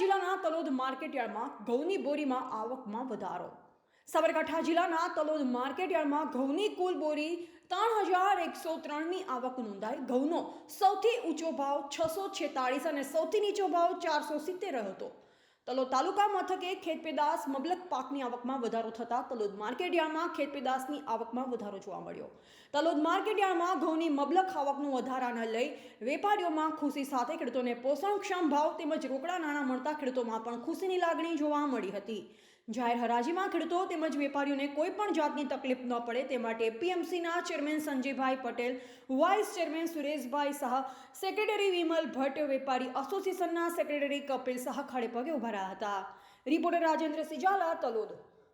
જિલ્લાના તલોદ માર્કેટયાર્ડમાં ઘઉંની બોરીમાં આવકમાં વધારો. સાબરકાંઠા જિલ્લાના તલોદ માર્કેટયાર્ડમાં ઘઉંની કુલ બોરી ત્રણ હજાર એકસો ત્રણની આવક નોંધાઈ. ઘઉંનો સૌથી ઊંચો ભાવ છસો છેતાળીસ અને સૌથી નીચો ભાવ ચારસો સિત્તેર હતો. તલોદ તાલુકા મથકે ખેતપેદાસ મબલક પાકની આવકમાં વધારો થતાં તલોદ માર્કેટયાર્ડમાં ખેતપેદાસની આવકમાં વધારો જોવા મળ્યો. તલોદ માર્કેટયાર્ડમાં ઘઉંની મબલક આવકનું વધારાને લઈ વેપારીઓમાં ખુશી સાથે ખેડૂતોને પોષણક્ષમ ભાવ તેમજ રોકડા નાણાં મળતા ખેડૂતોમાં પણ ખુશીની લાગણી જોવા મળી હતી. જાહેર હરાજીમાં ખેડૂતો તેમજ વેપારીઓને કોઈ પણ જાતની તકલીફ ન પડે તે માટે પીએમસીના ચેરમેન સંજયભાઈ Patel, vice chairman Sureshbhai Shah, secretary Vimal Bhatt, વેપારી એસોસિએશનના સેક્રેટરી કપિલ શાહ ખાડે પગે ઊભા રહ્યા હતા. રિપોર્ટર રાજેન્દ્ર સિજાલા, તલોદ.